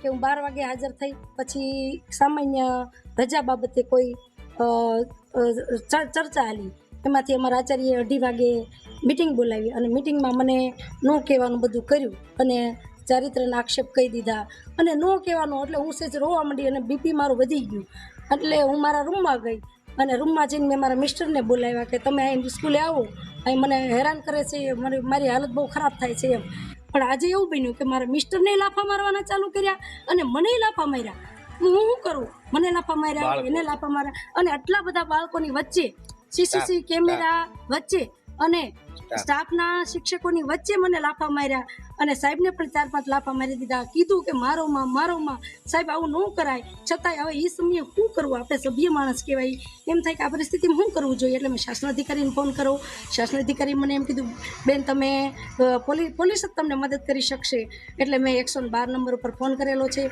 કે હું બાર વાગે હાજર થઈ, પછી સામાન્ય રજા બાબતે કોઈ ચર્ચા હાલી. એમાંથી અમારા આચાર્યએ અઢી વાગે મિટિંગ બોલાવી અને મિટિંગમાં મને ન કહેવાનું બધું કર્યું અને ચારિત્રના આક્ષેપ કહી દીધા. અને ન કહેવાનું એટલે હું સેજ રોવા માંડી અને બીપી મારું વધી ગયું. એટલે હું મારા રૂમમાં ગઈ અને રૂમમાં જઈને મેં મારા મિસ્ટરને બોલાવ્યા કે તમે અહીં સ્કૂલે આવો. અહીં મને હેરાન કરે છે મારી મારી હાલત બહુ ખરાબ થાય છે એમ. પણ આજે એવું બન્યું કે મારા મિસ્ટરને લાફા મારવાના ચાલુ કર્યા અને મને લાફા માર્યા. હું શું કરું? મને લાફા માર્યા. એને લાફા માર્યા. અને આટલા બધા બાળકોની વચ્ચે સીસીસી કેમેરા વચ્ચે અને સ્ટાફના શિક્ષકોની વચ્ચે મને લાફા માર્યા અને સાહેબને પણ ચાર પાંચ લાફા મારી દીધા. કીધું કે મારો માં મારો માં સાહેબ આવું ન કરાય. છતાંય હવે એ સમયે શું કરવું આપણે સભ્ય માણસ કહેવાય. એમ થાય કે આ પરિસ્થિતિમાં શું કરવું જોઈએ? એટલે મેં શાસન અધિકારીને ફોન કરો શાસન અધિકારી મને એમ કીધું બેન તમે પોલીસ પોલીસ જ તમને મદદ કરી શકશે. એટલે મેં એકસો બાર નંબર ઉપર ફોન કરેલો છે.